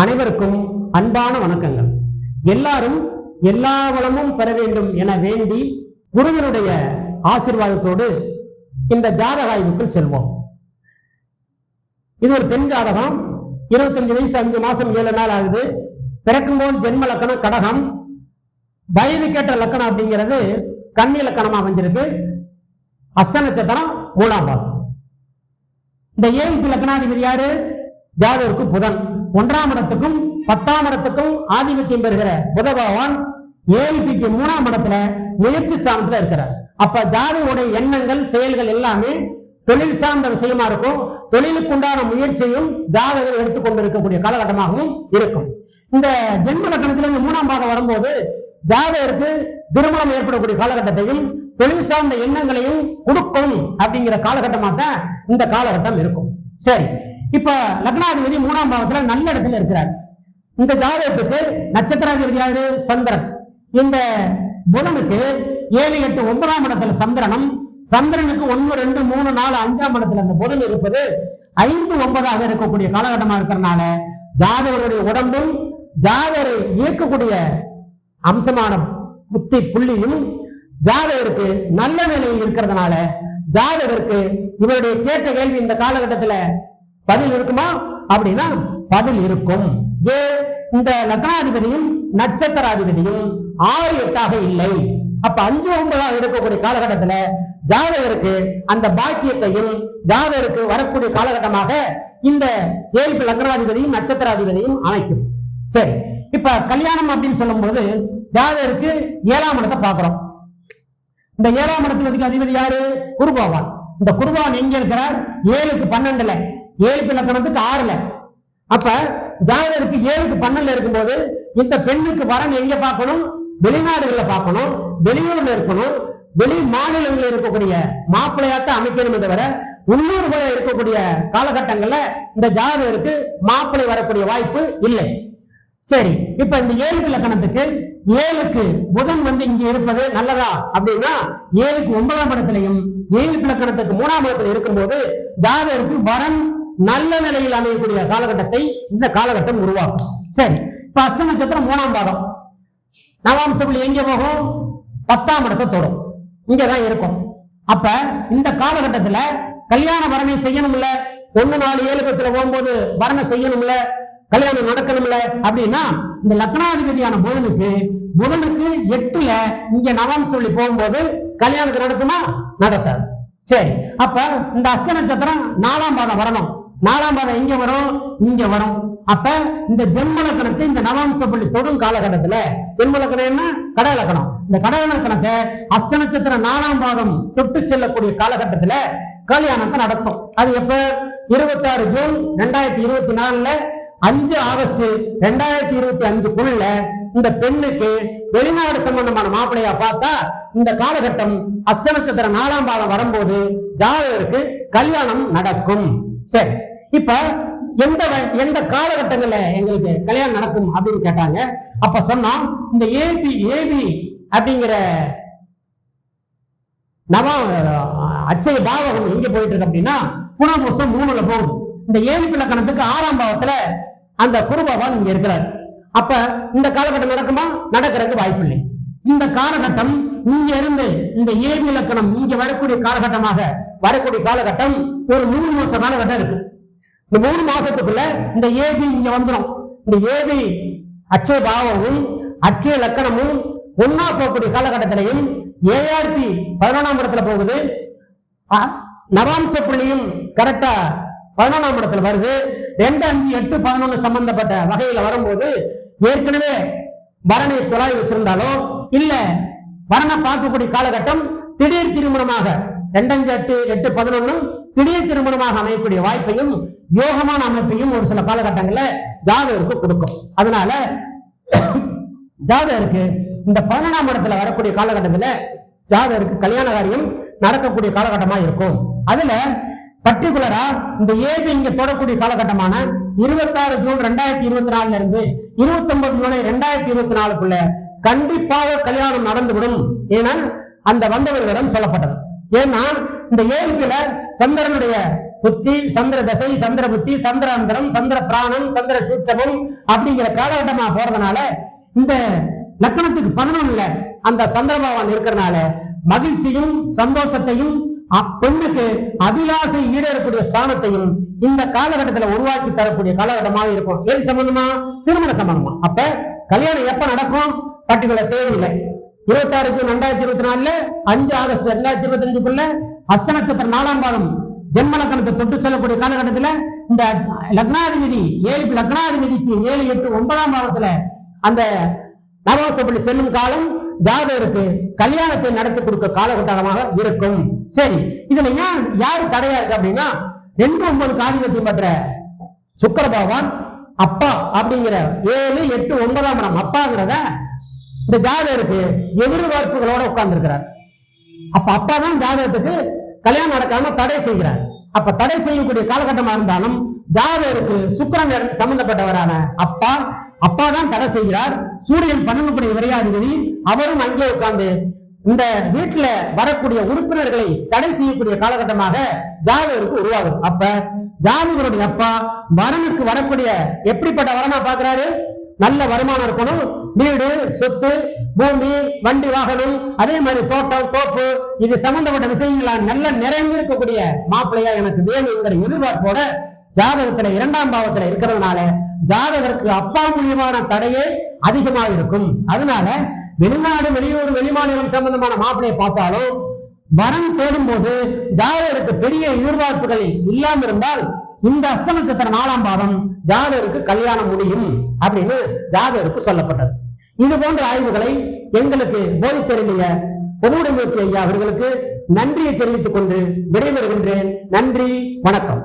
அனைவருக்கும் அன்பான வணக்கங்கள். எல்லாரும் எல்லா வளமும் பெற வேண்டும் என வேண்டி குருவினுடைய ஆசீர்வாதத்தோடு இந்த ஜாதக ஆய்வுக்குள் செல்வோம். இது ஒரு பெண் ஜாதகம். இருபத்தஞ்சு வயசு அஞ்சு மாசம் ஏழு நாள் ஆகுது. பிறக்கும்போது ஜென்ம லக்கணம் கடகம். வயது கேட்ட லக்கணம் அப்படிங்கிறது கன்னி லக்கணமா அமைஞ்சிருக்கு. அஸ்த நட்சத்திரம் மூணாம் பாதம் இந்த ஏழு லக்னாதிபதி யாரு? ஜாதகருக்கு புதன். ஒன்றாம் இடத்துக்கும் பத்தாம் இடத்துக்கும் ஆதிபத்தியம் பெறுகிற புத பகவான் ஏழுபிக்கு மூணாம் இடத்துல முயற்சி ஸ்தானத்துல இருக்கிறார். அப்ப ஜாதகருடைய எண்ணங்கள் செயல்கள் எல்லாமே தொழில் சார்ந்த விஷயமா இருக்கும். தொழிலுக்கு உண்டான முயற்சியும் ஜாதகர் எடுத்துக்கொண்டு இருக்கக்கூடிய காலகட்டமாகவும் இருக்கும். இந்த ஜென்ம லக்கணத்துல இந்த மூணாம் பாகம் வரும்போது ஜாதகருக்கு திருமணம் ஏற்படக்கூடிய காலகட்டத்தையும் தொழில் சார்ந்த எண்ணங்களையும் கொடுக்கும் அப்படிங்கிற காலகட்டமா தான் இந்த காலகட்டம் இருக்கும். சரி இப்ப லக்னாதிபதி மூணாம் பாவத்துல நல்ல இடத்துல இருக்கிறார். இந்த ஜாதகத்துக்கு நட்சத்திராதிபதி யாரு? சந்திரன். இந்த புதனுக்கு ஏழு எட்டு ஒன்பதாம் இடத்துல சந்திரனும் சந்திரனுக்கு ஒன்னு ரெண்டு மூணு நாலு அஞ்சாம் இடத்துல அந்த புதன் இருப்பது ஐந்து ஒன்பதாக இருக்கக்கூடிய காலகட்டமா இருக்கிறனால ஜாதகருடைய உடம்பும் ஜாதகரை இயக்கக்கூடிய அம்சமான புத்தி புள்ளியும் ஜாதகருக்கு நல்ல நிலையில் இருக்கிறதுனால ஜாதகருக்கு இவருடைய கேட்ட கேள்வி இந்த காலகட்டத்துல பதில் இருக்குமா? அப்படின்னா பதில் இருக்கும். ஏ இந்த லக்னாதிபதியும் நட்சத்திராதிபதியும் ஆறு எட்டாக இல்லை. அப்ப அஞ்சு ஒன்பதாக இருக்கக்கூடிய காலகட்டத்துல ஜாதகருக்கு அந்த பாக்கியத்தையும் ஜாதகருக்கு வரக்கூடிய காலகட்டமாக இந்த ஏழு லக்னாதிபதியும் நட்சத்திராதிபதியும் அமைக்கும். சரி இப்ப கல்யாணம் அப்படின்னு சொல்லும்போது ஜாதகருக்கு ஏழாம் இடத்தை பாக்குறோம் இந்த ஏழாம் இடத்துக்கு அதிபதி யாரு? குருபகவான் இந்த குருபவான் எங்க இருக்கிறார்? ஏழுக்கு பன்னெண்டுல. ஏழு லக்கணத்துக்கு ஆறுல. அப்ப ஜாதகருக்கு ஏழுக்கு பன்னெண்டுல இருக்கும்போது இந்த பெண்ணுக்கு வரன் எங்க பார்க்கணும்? வெளிநாடுகள்ல பார்க்கணும். வெளியூர்ல இருக்கணும். வெளி மாநிலங்களில் இருக்கக்கூடிய மாப்பிள்ளையாத்த அமைக்கணுமே தவிர உள்ளூர் போல இருக்கக்கூடிய காலகட்டங்கள்ல இந்த ஜாதகருக்கு மாப்பிள்ளை வரக்கூடிய வாய்ப்பு இல்லை. சரி இப்ப இந்த ஏழு இலக்கணத்துக்கு ஏழுக்கு புதன் வந்து இங்க இருப்பது நல்லதா? அப்படின்னா ஏழுக்கு ஒன்பதாம் இடத்திலையும் ஏழு இலக்கணத்துக்கு மூணாம் இடத்துல இருக்கும்போது ஜாதகருக்கு வரன் நல்ல நிலையில் அமையக்கூடிய காலகட்டத்தை இந்த காலகட்டம் உருவாக்கும். சரி இப்ப அஸ்த நட்சத்திரம் மூணாம் பாதம். நவாம்சபுள் எங்க போகும்? பத்தாம் இடத்தை தொடும். இங்கதான் இருக்கும். அப்ப இந்த காலகட்டத்துல கல்யாண வரனை செய்யணும்ல? ஒண்ணு நாலு ஏழு பத்துல போகும்போது வரணை செய்யணும்ல? கல்யாணம் நடக்கணும்ல? அப்படின்னா இந்த லக்னாதிபதியான புதனுக்கு புதனுக்கு எட்டுல இங்க நவம் சொல்லி போகும்போது கல்யாணத்துக்கு நடக்குமா நடக்காது சரி அப்ப இந்த அஸ்த நட்சத்திரம் நாலாம் பாதம் வரணும். நாலாம் பாதம் எங்க வரும்? இங்க வரும். அப்ப இந்த ஜென்மலக்கணத்தை இந்த நவாம்சப்பள்ளி தொடும் காலகட்டத்துல ஜென்மலக்கணம் கடை கடலக்கணம் இந்த கடலக்கணத்தை அஸ்த நட்சத்திர நாலாம் பாதம் தொட்டு செல்லக்கூடிய காலகட்டத்துல கல்யாணத்தை நடக்கும் அது எப்ப? இருபத்தாறு ஜூன் ரெண்டாயிரத்தி இருபத்தி நாலுல அஞ்சு ஆகஸ்ட் ரெண்டாயிரத்தி இருபத்தி அஞ்சுக்குள்ள இந்த பெண்ணுக்கு வெளிநாடு சம்பந்தமான மாப்பிள்ளையா பார்த்தா இந்த காலகட்டம் அஸ்த நட்சத்திர நாலாம் பாதம் வரும்போது ஜாதகருக்கு கல்யாணம் நடக்கும். சரி. இப்ப எந்த வ- எந்த காலகட்டங்கள்ல எங்களுக்கு கல்யாணம் நடக்கும் அப்படின்னு கேட்டாங்க. அப்ப சொன்னா இந்த ஏபி ஏபி அப்படிங்கிற நவ அச்சய பாவகம் எங்க போயிட்டு இருக்கு அப்படின்னா புனர்பூசம் மூணுல போகுது. இந்த ஏழு இலக்கணத்துக்கு ஆறாம் பாவத்துல அந்த குருபகவான் இங்க இருக்கிறார். அப்ப இந்த காலகட்டம் நடக்குமா? நடக்கிறதுக்கு வாய்ப்பில்லை. இந்த காலகட்டம் இங்க இருந்து இந்த ஏழு இலக்கணம் இங்க வரக்கூடிய காலகட்டமாக வரக்கூடிய காலகட்டம் ஒரு மூணு மாச காலகட்டம் இருக்கு. இந்த மூணு மாசத்துக்குள்ள இந்த ஏபி இங்க வந்துடும் இந்த ஏபி அச்சய பாவமும் அச்சய லக்கணமும் ஒன்னா போகக்கூடிய காலகட்டத்திலையும் ஏஆர்பி பதினொன்றாம் இடத்துல போகுது. நவாம்ச புள்ளியும் கரெக்டா பதினொன்றாம் இடத்துல வருது. ரெண்டு அஞ்சு எட்டு பதினொன்னு சம்பந்தப்பட்ட வகையில வரும்போது ஏற்கனவே வரனை துளாய் வச்சிருந்தாலோ இல்ல வரனை பார்க்கக்கூடிய காலகட்டம் திடீர் திருமணமாக ரெண்டஞ்சு எட்டு எட்டு பதினொன்னு திடீர் திருமணமாக அமையக்கூடிய வாய்ப்பையும் யோகமான அமைப்பையும் ஒரு சில காலகட்டங்கள்ல ஜாதகருக்கு கொடுக்கும். அதனால ஜாதகருக்கு இந்த பதினொன்றாம் இடத்துல வரக்கூடிய காலகட்டத்துல ஜாதகருக்கு கல்யாண காரியம் நடக்கக்கூடிய காலகட்டமா இருக்கும். அதுல பர்டிகுலரா இந்த ஏபி இங்க தொடக்கூடிய காலகட்டமான இருபத்தாறு ஜூன் ரெண்டாயிரத்தி இருபத்தி நாலுல இருந்து இருபத்தி ஒன்பது ஜூலை ரெண்டாயிரத்தி இருபத்தி நாலுக்குள்ள கண்டிப்பாக கல்யாணம் நடந்துவிடும் என அந்த வந்தவர்களிடம் சொல்லப்பட்டது. ஏன்னா இந்த ஏழுக்குல சந்திரனுடைய புத்தி சந்திர தசை சந்திர புத்தி சந்திராந்தரம் சந்திர பிராணம் சந்திர சூத்தமும் அப்படிங்கிற காலகட்டமா போறதுனால இந்த லக்கணத்துக்கு பதினொன்னுல அந்த சந்திர பகவான் இருக்கிறனால மகிழ்ச்சியும் சந்தோஷத்தையும் அ- பெண்ணுக்கு அபிலாசை ஈடேறக்கூடிய ஸ்தானத்தையும் இந்த காலகட்டத்துல உருவாக்கி தரக்கூடிய காலகட்டமாக இருக்கும். எது சம்பந்தமா? திருமண சம்பந்தமா. அப்ப கல்யாணம் எப்ப நடக்கும்? பர்டிகுலர் தேவையில்லை இருபத்தாறு இருபத்தி ஆறு ஜூன் ரெண்டாயிரத்தி இருபத்தி நாலுல அஞ்சு ஆகஸ்ட் ரெண்டாயிரத்தி இருபத்தி அஞ்சுக்குள்ள அஸ்த நட்சத்திரம் நாலாம் பாதம் ஜென்ம லக்னத்தை தொட்டு செல்லக்கூடிய காலகட்டத்துல இந்த லக்னாதிபதி ஏழு லக்னாதிபதிக்கு ஏழு எட்டு ஒன்பதாம் பாவத்துல அந்த நவவாசப்பள்ளி செல்லும் காலம் ஜாதகருக்கு கல்யாணத்தை நடத்தி கொடுக்க காலகட்டமாக இருக்கும். சரி இதுல ஏன் யாரு தடையா இருக்கு அப்படின்னா ரெண்டு ஒன்பது ஆதிபத்தியம் பெற்ற சுக்கர பகவான் அப்பா அப்படிங்கிற ஏழு எட்டு ஒன்பதாம் இடம் அப்பாங்கிறத இந்த ஜாதகருக்கு எதிர்பார்ப்புகளோட உட்கார்ந்திருக்கிறார். அப்ப அப்பா தான் ஜாதகத்துக்கு கல்யாணம் நடக்காம தடை செய்கிறார். அப்ப தடை செய்யக்கூடிய காலகட்டமா இருந்தாலும் ஜாதகருக்கு சுக்கரன் சம்பந்தப்பட்டவரான அப்பா அப்பா தான் தடை செய்கிறார். சூரியன் பன்னெண்டு விரையாதிபதி அவரும் அங்கே உட்கார்ந்து இந்த வீட்டுல வரக்கூடிய உறுப்பினர்களை தடை செய்யக்கூடிய காலகட்டமாக ஜாதகருக்கு உருவாகுது. அப்ப ஜாதகருடைய அப்பா வரனுக்கு வரக்கூடிய எப்படிப்பட்ட வரனா பாக்குறாரு நல்ல வருமானம் இருக்கணும். வீடு சொத்து பூமி வண்டி வாகனம் அதே மாதிரி தோட்டம் தோப்பு இது சம்பந்தப்பட்ட விஷயங்கள் நல்ல நிறைந்திருக்கக்கூடிய மாப்பிள்ளையா எனக்கு வேணுங்கிற எதிர்பார்ப்போட ஜாதகத்துல இரண்டாம் பாவத்துல இருக்கிறதுனால ஜாதகருக்கு அப்பா மூலியமான தடையே அதிகமா இருக்கும். அதனால வெளிநாடு வெளியூர் வெளிமாநிலம் சம்பந்தமான மாப்பிள்ளையை பார்த்தாலும் வரம் தேடும் போது ஜாதகருக்கு பெரிய எதிர்பார்ப்புகள் இல்லாமல் இருந்தால் இந்த அஸ்த நட்சத்திர நாலாம் பாதம் ஜாதகருக்கு கல்யாணம் முடியும் அப்படின்னு ஜாதகருக்கு சொல்லப்பட்டது. இது போன்ற ஆய்வுகளை எங்களுக்கு போதித்தருளிய பொதுவுடைமைக்கு ஐயா அவர்களுக்கு நன்றியை தெரிவித்துக் கொண்டு விடைபெறுகின்றேன். நன்றி வணக்கம்.